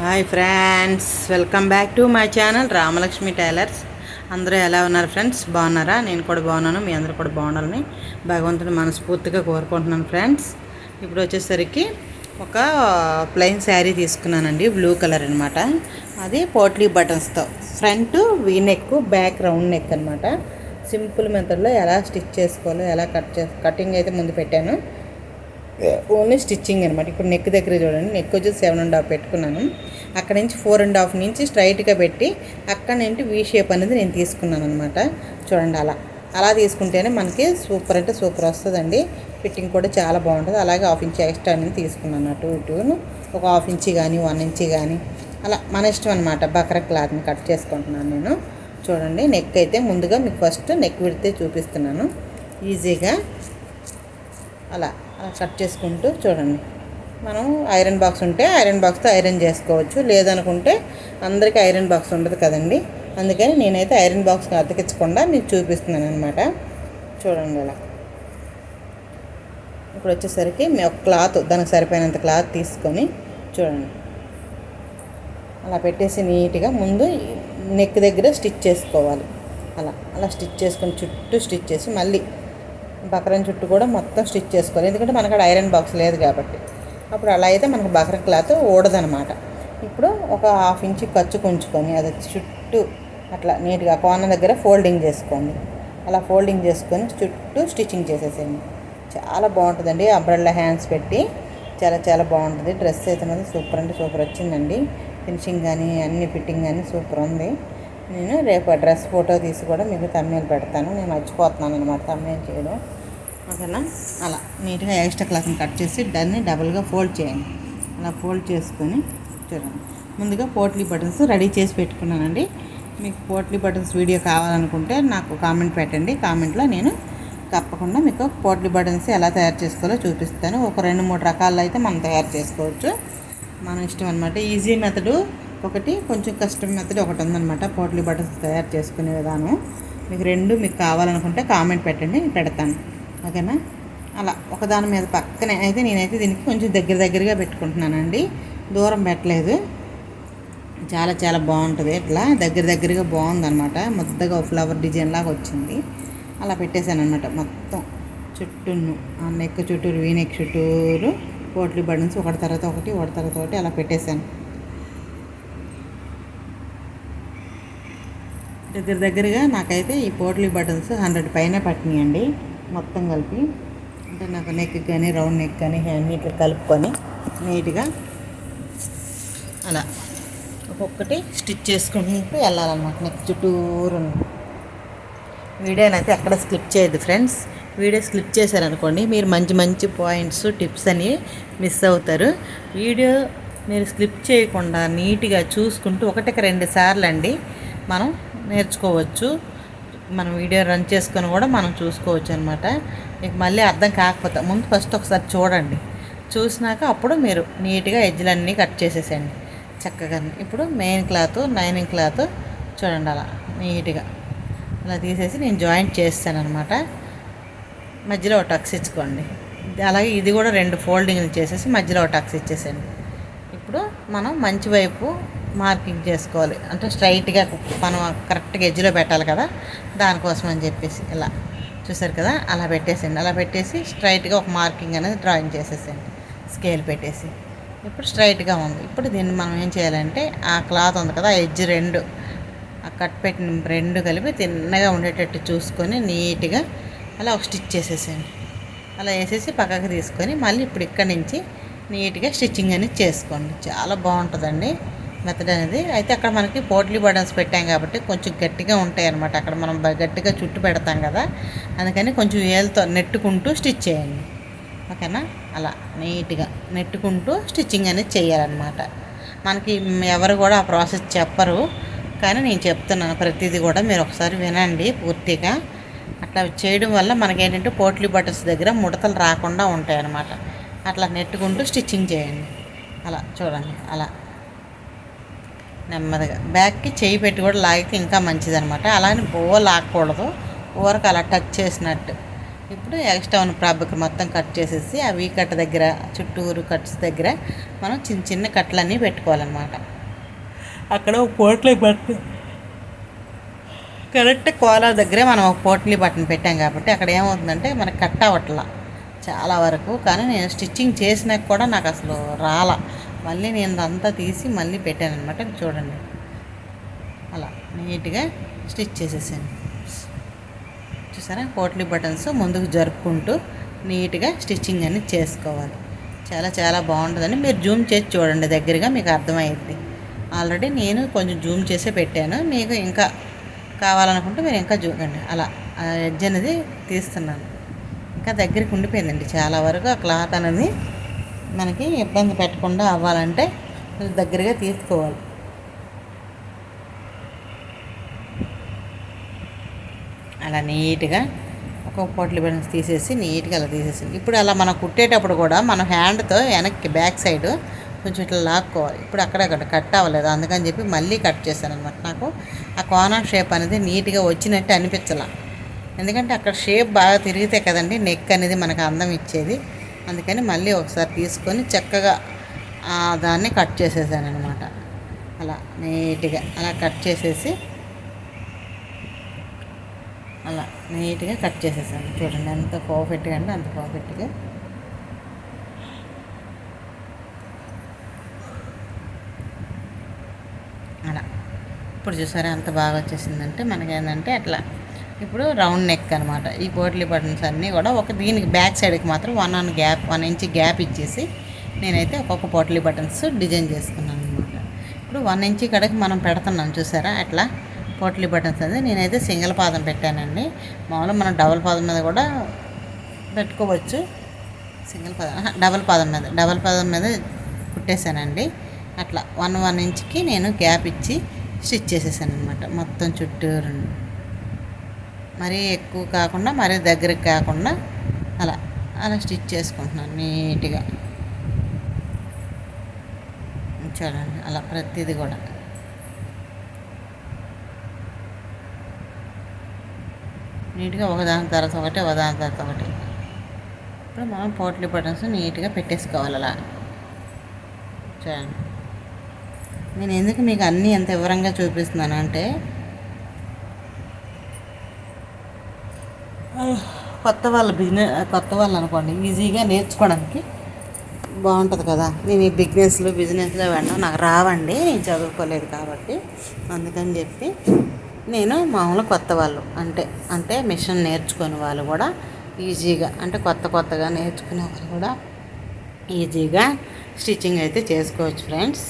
Hi friends welcome back to my channel Ramalakshmi tailors అందరూ ఎలా ఉన్నారు ఫ్రెండ్స్ బాగున్నారా? నేను కూడా బాగున్నాను మీ అందరూ కూడా బాగుండాలని భగవంతుని మనస్ఫూర్తిగా కోరుకుంటున్నాను ఫ్రెండ్స్ ఇప్పుడు వచ్చేసరికి ఒక ప్లెయిన్ శారీ తీసుకున్నానండి బ్లూ కలర్ అనమాట అది potli బటన్స్తో front V neck back round neck అనమాట సింపుల్ మెథడ్లో ఎలా స్టిచ్ చేసుకోవాలో ఎలా కట్ చే కటింగ్ అయితే ముందు పెట్టాను. ఓన్లీ స్టిచ్చింగ్ అనమాట ఇప్పుడు నెక్ దగ్గర చూడండి నెక్ వచ్చి సెవెన్ అండ్ హాఫ్ పెట్టుకున్నాను. అక్కడ నుంచి ఫోర్ అండ్ హాఫ్ నుంచి స్ట్రైట్గా పెట్టి అక్కడ నుంచి వీ షేప్ అనేది నేను తీసుకున్నాను అనమాట చూడండి అలా. అలా తీసుకుంటేనే మనకి సూపర్ అంటే సూపర్ వస్తుందండి. ఫిట్టింగ్ కూడా చాలా బాగుంటుంది. అలాగే హాఫ్ ఇంచ్ ఎక్స్ట్రా అనేది తీసుకున్నాను అటు ఇటును. ఒక హాఫ్ ఇంచి కానీ వన్ ఇంచి కానీ అలా మన ఇష్టం అనమాట బకర క్లాత్ని కట్ చేసుకుంటున్నాను నేను. చూడండి నెక్ అయితే ముందుగా మీకు ఫస్ట్ నెక్ విడితే చూపిస్తున్నాను. ఈజీగా అలా. అలా కట్ చేసుకుంటూ చూడండి. మనం ఐరన్ బాక్స్ ఉంటే ఐరన్ బాక్స్తో ఐరన్ చేసుకోవచ్చు. లేదనుకుంటే అందరికీ ఐరన్ బాక్స్ ఉండదు కదండి. అందుకని నేనైతే ఐరన్ బాక్స్ అతికించకుండా మీకు చూపిస్తున్నాను అనమాట చూడండి అలా ఇప్పుడు వచ్చేసరికి ఒక క్లాత్ దానికి సరిపోయినంత క్లాత్ తీసుకొని చూడండి. అలా పెట్టేసి నీట్గా ముందు నెక్ దగ్గర స్టిచ్ చేసుకోవాలి. అలా అలా స్టిచ్ చేసుకొని చుట్టూ స్టిచ్ చేసి మళ్ళీ బకరం చుట్టూ కూడా మొత్తం స్టిచ్ చేసుకోవాలి ఎందుకంటే మనకు అక్కడ ఐరన్ బాక్స్ లేదు కాబట్టి. అప్పుడు అలా అయితే మనకు బకరం క్లాత్ ఊడదనమాట ఇప్పుడు ఒక హాఫ్ ఇంచ్ ఖర్చు ఉంచుకొని అది చుట్టూ అట్లా నీట్గా కోన దగ్గర ఫోల్డింగ్ చేసుకోండి. అలా ఫోల్డింగ్ చేసుకొని చుట్టూ స్టిచ్చింగ్ చేసేసేయండి. చాలా బాగుంటుందండి. అంబ్రెల్లా హ్యాండ్స్ పెట్టి చాలా చాలా బాగుంటుంది. డ్రెస్ అయితే మాత్రం సూపర్ అంటే సూపర్ వచ్చిందండి. ఫినిషింగ్ కానీ అన్ని ఫిట్టింగ్ కానీ సూపర్ ఉంది. నేను రేపు డ్రెస్ ఫోటో తీసి కూడా మీకు తమ్మేలు పెడతాను. నేను మర్చిపోతున్నాను అనమాట తమ్మేలు చేయడం. ఓకేనా? అలా నీట్గా ఎక్స్ట్రా క్లాత్ని కట్ చేసి దాన్ని డబుల్గా ఫోల్డ్ చేయండి. అలా ఫోల్డ్ చేసుకొని చూడండి. ముందుగా పోట్లీ బటన్స్ రెడీ చేసి పెట్టుకున్నానండి. మీకు పోట్లీ బటన్స్ వీడియో కావాలనుకుంటే నాకు కామెంట్ పెట్టండి. కామెంట్లో నేను తప్పకుండా మీకు పోట్లీ బటన్స్ ఎలా తయారు చేసుకోవాలో చూపిస్తాను. ఒక రెండు మూడు రకాల అయితే మనం తయారు చేసుకోవచ్చు. మన ఇష్టం అనమాట ఈజీ మెథడు ఒకటి కొంచెం కష్టం మెథడ్ ఒకటి ఉందన్నమాట. పోట్లీ బటన్స్ తయారు చేసుకునే విధానం. మీకు రెండు మీకు కావాలనుకుంటే కామెంట్ పెట్టండి పెడతాను. ఓకేనా? అలా ఒకదాని మీద పక్కనే అయితే నేనైతే దీనికి కొంచెం దగ్గర దగ్గరగా పెట్టుకుంటున్నానండి. దూరం పెట్టలేదు. చాలా చాలా బాగుంటుంది. ఇట్లా దగ్గర దగ్గరగా బాగుందన్నమాట. ముద్దగా ఫ్లవర్ డిజైన్ లాగా వచ్చింది. అలా పెట్టేశాను అనమాట మొత్తం. చుట్టూను ఆ నెక్ చుట్టూరు వీ నెక్ చుట్టూరు పోట్లీ బటన్స్ ఒకటి తర్వాత ఒకటి ఒకటి తర్వాత ఒకటి అలా పెట్టేశాను. దగ్గర దగ్గరగా నాకైతే ఈ పోట్లీ బటన్స్ హండ్రెడ్ పైన పట్టినాయండి. మొత్తం కలిపి అంటే నాకు నెక్ కానీ రౌండ్ నెక్ కానీ నీట్గా కలుపుకొని నీట్గా అలా ఒక్కొక్కటి స్టిచ్ చేసుకుంటూ వెళ్ళాలన్నమాట. నెక్ చుట్టూరు వీడియోనైతే ఎక్కడ స్కిప్ చేయదు ఫ్రెండ్స్. వీడియో స్కిప్ చేశారనుకోండి మీరు మంచి మంచి పాయింట్స్ టిప్స్ అని మిస్ అవుతారు. వీడియో మీరు స్లిప్ చేయకుండా నీట్గా చూసుకుంటూ ఒకటికి రెండు సార్లు అండి మనం నేర్చుకోవచ్చు. మనం వీడియో రన్ చేసుకొని కూడా మనం చూసుకోవచ్చు అనమాట మీకు మళ్ళీ అర్థం కాకపోతే ముందు ఫస్ట్ ఒకసారి చూడండి. చూసినాక అప్పుడు మీరు నీట్గా ఎడ్జ్లన్నీ కట్ చేసేసేయండి. చక్కగా ఇప్పుడు మెయిన్ క్లాత్ లైనింగ్ క్లాత్ చూడండి అలా నీట్గా. అలా తీసేసి నేను జాయింట్ చేస్తాను అనమాట మధ్యలో ఒక టక్స్ ఇచ్చుకోండి. అలాగే ఇది కూడా రెండు ఫోల్డింగ్లు చేసేసి మధ్యలో ఒక టక్స్ ఇచ్చేసేయండి. ఇప్పుడు మనం మంచి వైపు మార్కింగ్ చేసుకోవాలి. అంటే స్ట్రైట్గా మనం కరెక్ట్గా ఎజ్లో పెట్టాలి కదా దానికోసం అని చెప్పేసి ఇలా చూసారు కదా అలా పెట్టేసేయండి. అలా పెట్టేసి స్ట్రైట్గా ఒక మార్కింగ్ అనేది డ్రాయింగ్ చేసేసేయండి. స్కేల్ పెట్టేసి. ఇప్పుడు స్ట్రైట్గా ఉంది. ఇప్పుడు దీన్ని మనం ఏం చేయాలంటే ఆ క్లాత్ ఉంది కదా ఎడ్జ్ రెండు ఆ కట్ పెట్టిన రెండు కలిపి తిన్నగా ఉండేటట్టు చూసుకొని నీట్గా అలా ఒక స్టిచ్ చేసేసేయండి. అలా వేసేసి పక్కకి తీసుకొని మళ్ళీ ఇప్పుడు ఇక్కడ నుంచి నీట్గా స్టిచ్చింగ్ అనేది చేసుకోండి. చాలా బాగుంటుందండి. మెథడ్ అనేది. అయితే అక్కడ మనకి పోట్లీ బటన్స్ పెట్టాం కాబట్టి కొంచెం గట్టిగా ఉంటాయి అనమాట అక్కడ మనం గట్టిగా చుట్టు పెడతాం కదా. అందుకని కొంచెం వేలతో నెట్టుకుంటూ స్టిచ్ చేయండి. ఓకేనా? అలా నీట్గా నెట్టుకుంటూ స్టిచ్చింగ్ అనేది చేయాలన్నమాట. మనకి ఎవరు కూడా ఆ ప్రాసెస్ చెప్పరు. కానీ నేను చెప్తున్నాను ప్రతిదీ కూడా మీరు ఒకసారి వినండి పూర్తిగా. అట్లా చేయడం వల్ల మనకేంటంటే పోట్లీ బటన్స్ దగ్గర ముడతలు రాకుండా ఉంటాయి అన్నమాట అట్లా నెట్టుకుంటూ స్టిచ్చింగ్ చేయండి. అలా చూడండి. అలా. నెమ్మదిగా. బ్యాక్కి చేయి పెట్టి కూడా లాగితే ఇంకా మంచిదనమాట. అలానే బో లాగకూడదు ఊరకు అలా టచ్ చేసినట్టు. ఇప్పుడు ఎక్స్ట్రా ఉన్న ప్రాబ్లమ్ మొత్తం కట్ చేసేసి ఆ వీ కట్ దగ్గర చుట్టూరు కట్స్ దగ్గర మనం చిన్న చిన్న కట్లన్నీ పెట్టుకోవాలన్నమాట. అక్కడ ఒక పోట్లీ బటన్ కరెక్ట్ కోలార్ దగ్గరే మనం ఒక పోట్లీ బటన్ పెట్టాం కాబట్టి అక్కడ ఏమవుతుందంటే మనకు కట్ అవ్వట్లా. చాలా వరకు. కానీ నేను స్టిచ్చింగ్ చేసినాక కూడా నాకు అసలు రాలా. మళ్ళీ నేను అంతా తీసి మళ్ళీ పెట్టాను అనమాట చూడండి. అలా నీట్గా స్టిచ్ చేసేసాను. చూసారా? పోట్లీ బటన్స్ ముందుకు జరుపుకుంటూ నీట్గా స్టిచ్చింగ్ అనేది చేసుకోవాలి. చాలా చాలా బాగుంటుందని మీరు జూమ్ చేసి చూడండి. దగ్గరగా మీకు అర్థమయ్యింది ఆల్రెడీ నేను కొంచెం జూమ్ చేసే పెట్టాను. మీకు ఇంకా కావాలనుకుంటే మీరు ఇంకా చూడండి. అలా ఆ ఎడ్జ్ అనేది తీస్తున్నాను. ఇంకా దగ్గరికి ఉండిపోయిందండి. చాలా వరకు ఆ క్లాత్ అనేది మనకి ఇబ్బంది పెట్టకుండా అవ్వాలంటే కొంచెం దగ్గరగా తీసుకోవాలి. అలా నీట్గా ఒక పొట్ల బెన్స్ తీసేసి నీట్గా అలా తీసేసి. ఇప్పుడు అలా మనం కుట్టేటప్పుడు కూడా మనం హ్యాండ్తో వెనక్కి బ్యాక్ సైడ్ కొంచెం ఇట్లా లాక్కోవాలి. ఇప్పుడు అక్కడక్కడ కట్ అవ్వలేదు. అందుకని చెప్పి మళ్ళీ కట్ చేశాను అనమాట నాకు ఆ కోనా షేప్ అనేది నీట్గా వచ్చినట్టు అనిపించాల. ఎందుకంటే అక్కడ షేప్ బాగా తిరిగితే కదండి నెక్ అనేది మనకు అందం ఇచ్చేది. అందుకని మళ్ళీ ఒకసారి తీసుకొని చక్కగా దాన్ని కట్ చేసేసాను అనమాట అలా నీట్గా అలా కట్ చేసేసి అలా నీట్గా కట్ చేసేసాను. చూడండి ఎంత పర్ఫెక్ట్గా అంటే అంత పర్ఫెక్ట్గా. అలా. ఇప్పుడు చూసారా ఎంత బాగా వచ్చేసిందంటే మనకేంటంటే అట్లా. ఇప్పుడు రౌండ్ నెక్ అనమాట ఈ పోట్లీ బటన్స్ అన్నీ కూడా ఒక దీనికి బ్యాక్ సైడ్కి మాత్రం one on gap one inch gap ఇచ్చేసి నేనైతే ఒక్కొక్క పోట్లీ బటన్స్ డిజైన్ చేసుకున్నాను అనమాట ఇప్పుడు వన్ ఇంచ్ కడకి మనం పెడుతున్నాం చూసారా? అట్లా పోట్లీ బటన్స్ అనేది నేనైతే సింగిల్ పాదం పెట్టానండి. మామూలుగా మనం డబుల్ పాదం మీద కూడా పెట్టుకోవచ్చు. సింగిల్ పాదం డబుల్ డబల్ పాదం మీద డబల్ పాదం మీద కుట్టేశానండి. అట్లా వన్ వన్ ఇంచ్కి నేను గ్యాప్ ఇచ్చి స్టిచ్ చేసేసాను అనమాట మొత్తం చుట్టూరు మరీ ఎక్కువ కాకుండా మరీ దగ్గరికి కాకుండా అలా అలా స్టిచ్ చేసుకుంటున్నాను నీట్గా. చూడండి అలా ప్రతిదీ కూడా. నీట్గా ఒకదాని తర్వాత ఒకటి ఒకదాని తర్వాత ఒకటి. ఇప్పుడు మనం పోట్లీ బటన్స్ నీట్గా పెట్టేసుకోవాలి అలా. చూడండి. నేను ఎందుకు మీకు అన్నీ ఎంత వివరంగా చూపిస్తున్నాను అంటే కొత్త వాళ్ళ బిజినెస్ కొత్త వాళ్ళు అనుకోండి ఈజీగా నేర్చుకోవడానికి బాగుంటుంది కదా. నేను ఈ బిజినెస్లో బిజినెస్లో వెళ్ళడం నాకు రావండి నేను చదువుకోలేదు కాబట్టి. అందుకని చెప్పి నేను మామూలు కొత్త వాళ్ళు అంటే అంటే మిషన్ నేర్చుకునే వాళ్ళు కూడా ఈజీగా అంటే కొత్త కొత్తగా నేర్చుకునే వాళ్ళు కూడా ఈజీగా స్టిచ్చింగ్ అయితే చేసుకోవచ్చు ఫ్రెండ్స్.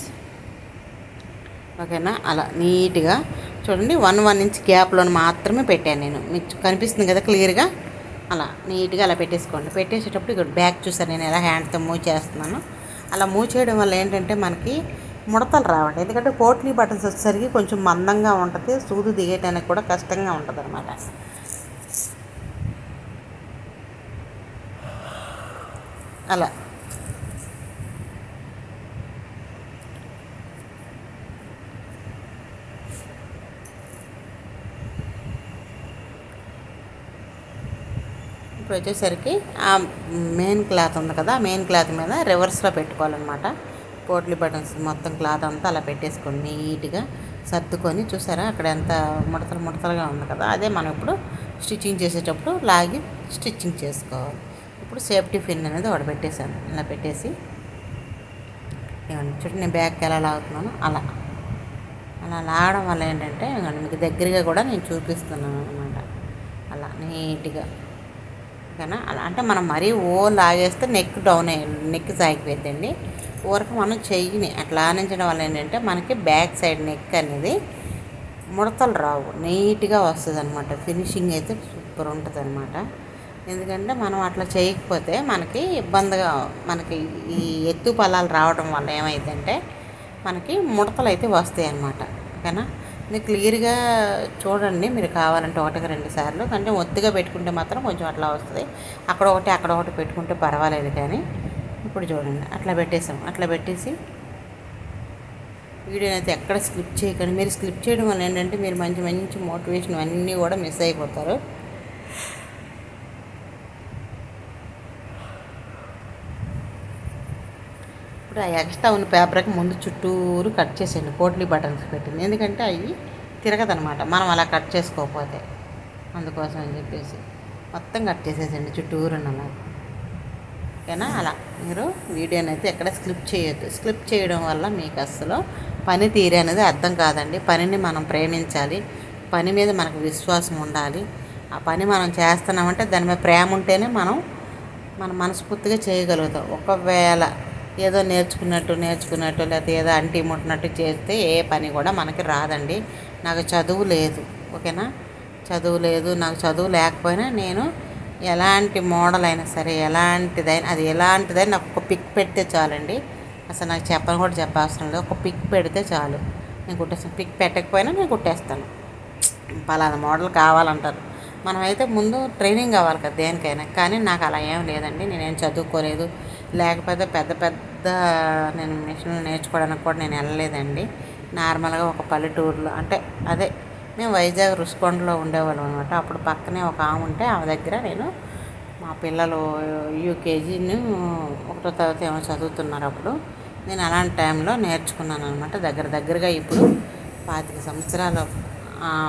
ఓకేనా? అలా నీట్గా చూడండి వన్ వన్ ఇంచ్ గ్యాప్లో మాత్రమే పెట్టాను నేను. మీకు కనిపిస్తుంది కదా క్లియర్గా? అలా నీట్గా అలా పెట్టేసుకోండి. పెట్టేసేటప్పుడు ఇక్కడ బ్యాక్ చూసాను నేను ఎలా హ్యాండ్తో మూవ్ చేస్తున్నాను. అలా మూవ్ చేయడం వల్ల ఏంటంటే మనకి ముడతలు రావండి. ఎందుకంటే పోట్లీ బటన్స్ వచ్చేసరికి కొంచెం మందంగా ఉంటుంది సూదు దిగేయడానికి కూడా కష్టంగా ఉంటుంది అనమాట అలా. ఇప్పుడు వచ్చేసరికి ఆ మెయిన్ క్లాత్ ఉంది కదా మెయిన్ క్లాత్ మీద రివర్స్లో పెట్టుకోవాలన్నమాట. పోట్లీ బటన్స్ మొత్తం క్లాత్ అంతా అలా పెట్టేసుకొని నీట్గా సర్దుకొని చూసారా అక్కడ ఎంత ముడతలు ముడతలుగా ఉంది కదా అదే మనం ఇప్పుడు స్టిచ్చింగ్ చేసేటప్పుడు లాగి స్టిచ్చింగ్ చేసుకోవాలి. ఇప్పుడు సేఫ్టీ పిన్ అనేది ఒకటి పెట్టేశాను ఇలా పెట్టేసి. ఇవ్వండి చూడండి నేను బ్యాగ్కి ఎలా లాగుతున్నాను అలా. అలా లాగడం వల్ల ఏంటంటే మీకు దగ్గరగా కూడా నేను చూపిస్తున్నాను అనమాట అలా నీట్గా. ఓకేనా అలా అంటే మనం మరీ ఓ లాగేస్తే నెక్ డౌన్ అయ్యింది నెక్ సాగిపోద్దండి ఊరకు మనం చెయ్యిని అట్లా ఆనించడం వల్ల ఏంటంటే మనకి బ్యాక్ సైడ్ నెక్ అనేది ముడతలు రావు నీట్గా వస్తుంది అనమాట ఫినిషింగ్ అయితే సూపర్ ఉంటుంది అనమాట ఎందుకంటే మనం అట్లా చేయకపోతే మనకి ఇబ్బందిగా మనకి ఈ ఎత్తు పొలాలు రావడం వల్ల ఏమైందంటే మనకి ముడతలు అయితే వస్తాయి అన్నమాట ఓకేనా? మీరు క్లియర్గా చూడండి మీరు కావాలంటే ఒకటికి రెండు సార్లు. అంటే ఒత్తిగా పెట్టుకుంటే మాత్రం కొంచెం అట్లా వస్తుంది. అక్కడ ఒకటి అక్కడ ఒకటి పెట్టుకుంటే పర్వాలేదు కానీ ఇప్పుడు చూడండి. అట్లా పెట్టేసాం. అట్లా పెట్టేసి వీడియోని అయితే ఎక్కడ స్కిప్ చేయకండి. మీరు స్కిప్ చేయడం వల్ల ఏంటంటే మీరు మంచి మంచి మోటివేషన్ అన్నీ కూడా మిస్ అయిపోతారు. ఇప్పుడు ఆ ఎక్స్ట్రా ఉన్న పేపర్కి ముందు చుట్టూరు కట్ చేసేయండి. పోట్లీ బటన్స్ పెట్టింది. ఎందుకంటే అవి తిరగదనమాట మనం అలా కట్ చేసుకోకపోతే అందుకోసం అని చెప్పేసి మొత్తం కట్ చేసేసండి చుట్టూరు అలా ఓకేనా? అలా. మీరు వీడియోని అయితే ఎక్కడ స్క్లిప్ చేయొద్దు. స్క్లిప్ చేయడం వల్ల మీకు అస్సలు పని తీరే అనేది అర్థం కాదండి. పనిని మనం ప్రేమించాలి. పని మీద మనకు విశ్వాసం ఉండాలి. ఆ పని మనం చేస్తున్నామంటే దాని మీద ప్రేమ ఉంటేనే మనం మన మనస్ఫూర్తిగా చేయగలుగుతాం. ఒకవేళ ఏదో నేర్చుకున్నట్టు నేర్చుకున్నట్టు లేకపోతే ఏదో అంటి ముట్టినట్టు చేస్తే ఏ పని కూడా మనకి రాదండి. నాకు చదువు లేదు ఓకేనా? చదువు లేదు నాకు చదువు లేకపోయినా నేను ఎలాంటి మోడల్ అయినా సరే ఎలాంటిదైనా అది ఎలాంటిదైనా నాకు ఒక పిక్ పెడితే చాలండి. అసలు నాకు చెప్పని కూడా చెప్పవసరం లేదు ఒక పిక్ పెడితే చాలు. నేను కుట్టేస్తాను. పిక్ పెట్టకపోయినా నేను కుట్టేస్తాను. పలానా మోడల్ కావాలంటారు. మనమైతే ముందు ట్రైనింగ్ కావాలి కదా దేనికైనా. కానీ నాకు అలా ఏం లేదండి. నేనేం చదువుకోలేదు. లేకపోతే పెద్ద పెద్ద నేను మిషన్లు నేర్చుకోవడానికి కూడా నేను వెళ్ళలేదండి. నార్మల్గా ఒక పల్లెటూరులో అంటే అదే మేము వైజాగ్ రుషికొండలో ఉండేవాళ్ళం అనమాట అప్పుడు పక్కనే ఒక ఆమె ఉంటే ఆమె దగ్గర నేను మా పిల్లలు యూకేజీని ఒకటో తరగతి ఏమో చదువుతున్నారు అప్పుడు. నేను అలాంటి టైంలో నేర్చుకున్నాను అనమాట దగ్గర దగ్గరగా ఇప్పుడు పాతిక సంవత్సరాలు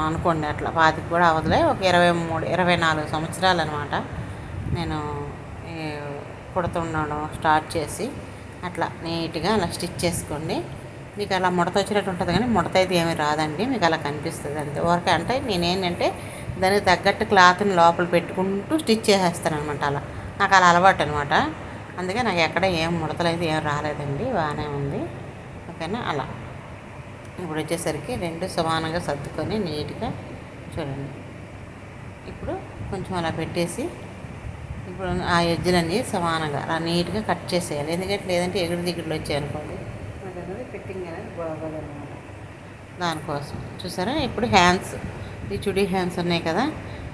అనుకోండి అట్లా. పాతిక కూడా అవదులే ఒక ఇరవై మూడు ఇరవై నాలుగు సంవత్సరాలు అనమాట నేను కుడుతుండడం స్టార్ట్ చేసి అట్లా నీట్గా అలా స్టిచ్ చేసుకోండి. మీకు అలా ముడత వచ్చినట్టు ఉంటుంది కానీ ముడత అయితే ఏమీ రాదండి. మీకు అలా కనిపిస్తుంది అంతే. ఊరికే అంటే నేనేంటంటే దానికి తగ్గట్టు క్లాత్ని లోపల పెట్టుకుంటూ స్టిచ్ చేసేస్తాను అనమాట అలా. నాకు అలా అలవాటు అనమాట అందుకే నాకు ఎక్కడ ఏం ముడతలు అయితే ఏం రాలేదండి. బాగానే ఉంది. ఓకేనా? అలా. ఇప్పుడు వచ్చేసరికి రెండు సమానంగా సర్దుకొని నీట్గా చూడండి. ఇప్పుడు కొంచెం అలా పెట్టేసి ఇప్పుడు ఆ ఎడ్జ్లన్నీ సమానంగా అలా నీట్గా కట్ చేసేయాలి. ఎందుకంటే లేదంటే ఎగుడు దిగుడులు వచ్చాయి అనుకోండి. ఫిట్టింగ్ అనేది బాగోదన్నమాట. దానికోసం. చూసారా? ఇప్పుడు హ్యాండ్స్ ఈ చుడీ హ్యాండ్స్ ఉన్నాయి కదా?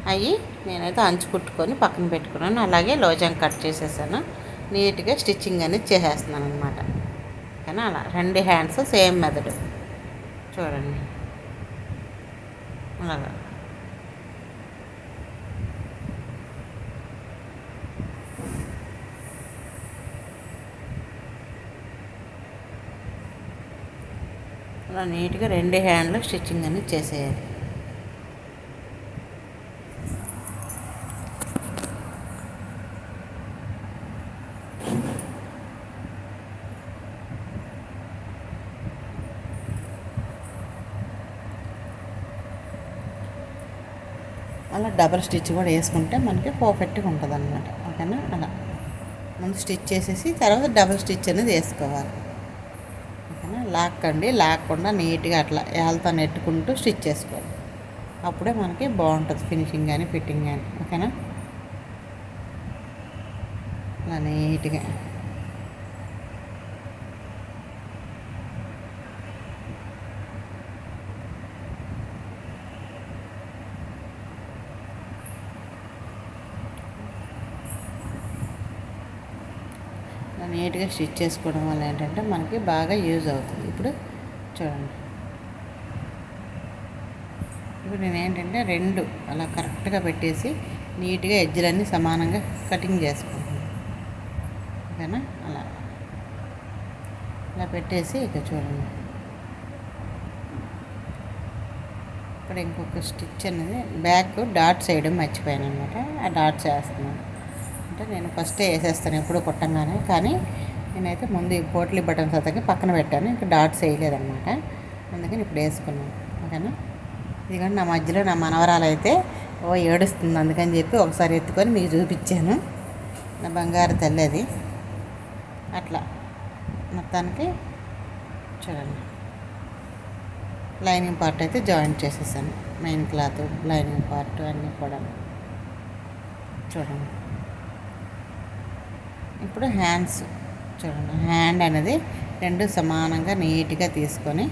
అవి నేనైతే అంచు కుట్టుకొని పక్కన పెట్టుకున్నాను. అలాగే లోజం కట్ చేసేసాను. నీట్గా స్టిచ్చింగ్ అనేది చేసేస్తున్నాను అనమాట కానీ అలా రెండు హ్యాండ్స్ సేమ్ మెథడ్ చూడండి. అలాగా. అలా నీట్గా రెండు హ్యాండ్లు స్టిచ్చింగ్ అనేది చేసేయాలి. అలా డబల్ స్టిచ్ కూడా వేసుకుంటే మనకి పర్ఫెక్ట్గా ఉంటుంది అనమాట ఓకేనా? అలా. ముందు స్టిచ్ చేసేసి తర్వాత డబల్ స్టిచ్ అనేది వేసుకోవాలి. లాక్కండి. లాక్కుండా నీట్గా అట్లా ఏళ్ళతో నెట్టుకుంటూ స్టిచ్ చేసుకోవాలి. అప్పుడే మనకి బాగుంటుంది ఫినిషింగ్ కానీ ఫిట్టింగ్ కానీ ఓకేనా? అలా నీట్గా ఇలా నీట్గా స్టిచ్ చేసుకోవడం వల్ల ఏంటంటే మనకి బాగా యూజ్ అవుతుంది. ఇప్పుడు చూడండి. ఇప్పుడు నేను ఏంటంటే రెండు అలా కరెక్ట్గా పెట్టేసి నీట్గా ఎజ్జలన్నీ సమానంగా కటింగ్ చేసుకుంటున్నాను. ఓకేనా? అలా. ఇలా పెట్టేసి ఇక చూడండి. ఇప్పుడు ఇంకొక స్టిచ్ అనేది బ్యాక్ డాట్స్ వేయడం మర్చిపోయాను అనమాట ఆ డాట్స్ వేస్తున్నాను. అంటే నేను ఫస్టే వేసేస్తాను ఎప్పుడు కొట్టంగానే. కానీ నేనైతే ముందు ఈ పోట్లీ బటన్స్ అతకి పక్కన పెట్టాను. ఇంకా డాట్స్ వేయలేదన్నమాట. అందుకని ఇప్పుడు వేసుకున్నాను. ఓకేనా? ఇదిగోండి నా మధ్యలో నా మనవరాలు అయితే ఓ ఏడుస్తుంది అందుకని చెప్పి ఒకసారి ఎత్తుకొని మీకు చూపించాను. నా బంగారు తల్లి అది. అట్లా. మొత్తానికి చూడండి. లైనింగ్ పార్ట్ అయితే జాయింట్ చేసేసాను. మెయిన్ క్లాత్ లైనింగ్ పార్ట్ అన్నీ కూడా. చూడండి. ఇప్పుడు హ్యాండ్స్ చూడండి. హ్యాండ్ అనేది రెండు సమానంగా నీట్గా తీసుకొని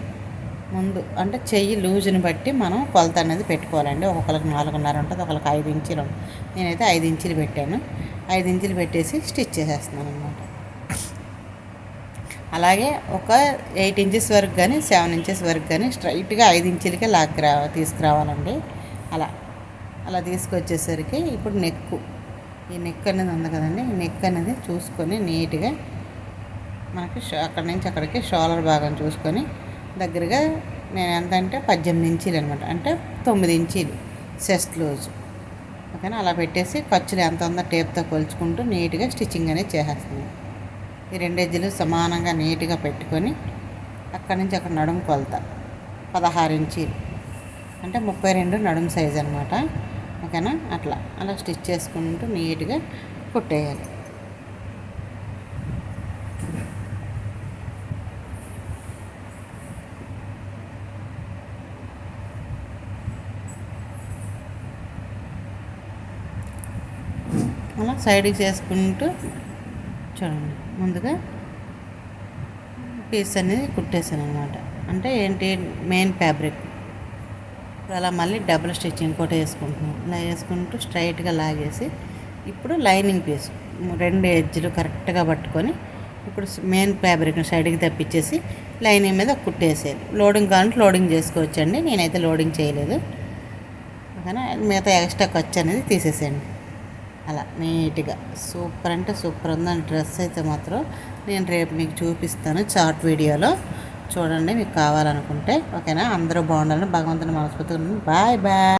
ముందు అంటే చెయ్యి లూజుని బట్టి మనం కొలత అనేది పెట్టుకోవాలండి. ఒకళ్ళకి నాలుగున్నర ఉంటుంది ఒకరికి ఐదు ఇంచులు నేనైతే ఐదు ఇంచులు పెట్టాను. ఐదు ఇంచులు పెట్టేసి స్టిచ్ చేసేస్తున్నాను అనమాట అలాగే ఒక ఎయిట్ ఇంచెస్ వరకు కానీ సెవెన్ ఇంచెస్ వరకు కానీ స్ట్రైట్గా ఐదు ఇంచులకే లాక్ రా తీసుకురావాలండి. అలా అలా తీసుకొచ్చేసరికి ఇప్పుడు నెక్కు ఈ నెక్ అనేది ఉంది కదండి. ఈ నెక్ అనేది చూసుకొని నీట్గా మనకి అక్కడి నుంచి అక్కడికి షోలర్ భాగం చూసుకొని దగ్గరగా నేను ఎంత అంటే పద్దెనిమిది ఇంచీలు అనమాట. అంటే తొమ్మిది ఇంచీలు సెస్ట్ లూజ్ ఓకేనా? అలా పెట్టేసి ఖర్చులు ఎంత ఉందో టేప్తో కొలుచుకుంటూ నీట్గా స్టిచ్చింగ్ అనేది చేసేస్తుంది ఈ రెండు ఎజ్జులు సమానంగా నీట్గా పెట్టుకొని అక్కడి నుంచి అక్కడ నడుము కొలత పదహారు ఇంచీలు. అంటే ముప్పై రెండు నడుము సైజ్ అనమాట. ఓకేనా? అట్లా. అలా స్టిచ్ చేసుకుంటూ నీట్గా కుట్టేయాలి. అలా సైడ్కి చేసుకుంటూ చూడండి. ముందుగా పీస్ అనేది కుట్టేసాను అనమాట అంటే ఏంటి? Main fabric. ఇప్పుడు అలా మళ్ళీ డబుల్ స్టిచ్ ఇంకోటి వేసుకుంటున్నాం. ఇలా వేసుకుంటూ స్ట్రైట్గా లాగేసి ఇప్పుడు లైనింగ్ పీస్ రెండు ఎడ్జ్లు కరెక్ట్గా పట్టుకొని ఇప్పుడు మెయిన్ ఫ్యాబ్రిక్ సైడ్కి తప్పించేసి లైనింగ్ మీద కుట్టేసేది లోడింగ్ కావాలంటే లోడింగ్ చేసుకోవచ్చండి. నేనైతే లోడింగ్ చేయలేదు. ఓకేనా? మిగతా ఎక్స్ట్రా ఖర్చు అనేది తీసేసేయండి. అలా నీట్గా. సూపర్ అంటే సూపర్ ఉందని డ్రెస్ అయితే మాత్రం నేను రేపు మీకు చూపిస్తాను చార్ట్ వీడియోలో. చూడండి మీకు కావాలనుకుంటే ఓకేనా? అందరూ బాగుండాలని భగవంతుని మనస్ఫూర్తిగా బాయ్ బాయ్.